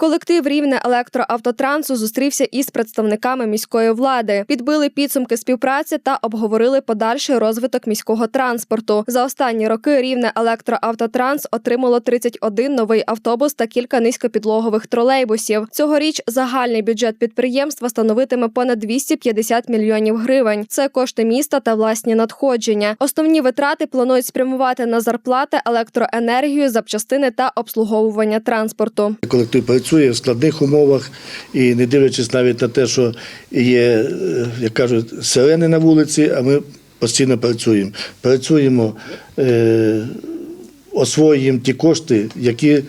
Колектив рівне електроавтотрансу зустрівся із представниками міської влади, підбили підсумки співпраці та обговорили подальший розвиток міського транспорту. За останні роки рівне електроавтотранс отримало 31 новий автобус та кілька низькопідлогових тролейбусів. Цьогоріч загальний бюджет підприємства становитиме понад 250 мільйонів гривень. Це кошти міста та власні надходження. Основні витрати планують спрямувати на зарплати, електроенергію, запчастини та обслуговування транспорту. Колектив працює в складних умовах і не дивлячись навіть на те, що є, е, як кажуть, сирени на вулиці, а ми постійно працюємо. Працюємо, е, освоюємо ті кошти, які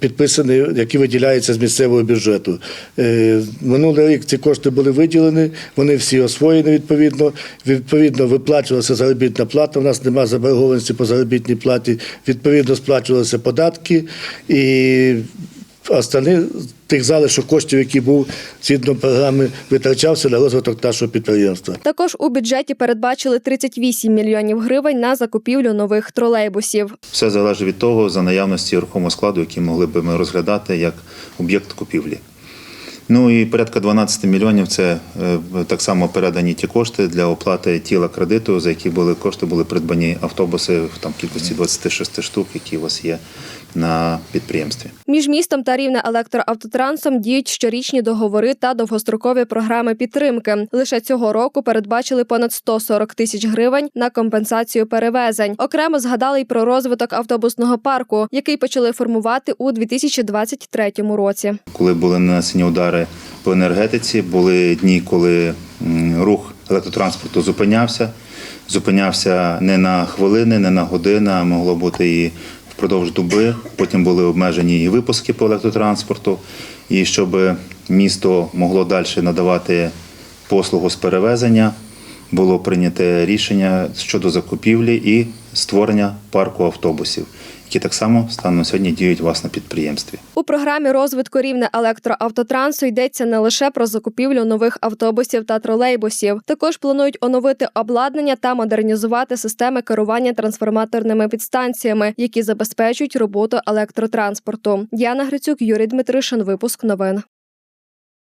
підписані, які виділяються з місцевого бюджету. Е, минулий рік ці кошти були виділені, вони всі освоєні відповідно. Відповідно, виплачувалася заробітна плата. У нас немає заборгованості по заробітній платі. Відповідно, сплачувалися податки і Останні тих залишок коштів, які був згідно програми, витрачався на розвиток нашого підприємства. Також у бюджеті передбачили 38 мільйонів гривень на закупівлю нових тролейбусів. Все залежить від того, за наявності рухомого складу, який могли б ми розглядати як об'єкт купівлі. Ну і порядка 12 мільйонів це е, так само передані ті кошти для оплати тіла кредиту, за які були кошти були придбані автобуси в там кількості 26 штук, які у вас є на підприємстві. Між містом та рівне електроавтотрансом діють щорічні договори та довгострокові програми підтримки. Лише цього року передбачили понад 140 тисяч гривень на компенсацію перевезень. Окремо згадали й про розвиток автобусного парку, який почали формувати у 2023 році. Коли були нанесені удари по енергетиці, були дні, коли рух електротранспорту зупинявся. Зупинявся не на хвилини, не на години, а могло бути і впродовж доби. Потім були обмежені і випуски по електротранспорту. І щоб місто могло далі надавати послугу з перевезення, було прийнято рішення щодо закупівлі і створення парку автобусів, які так само станом сьогодні діють вас на підприємстві. У програмі розвитку рівня електроавтотрансу йдеться не лише про закупівлю нових автобусів та тролейбусів. Також планують оновити обладнання та модернізувати системи керування трансформаторними підстанціями, які забезпечують роботу електротранспорту. Діана Грицюк, Юрій Дмитришин. Випуск новин.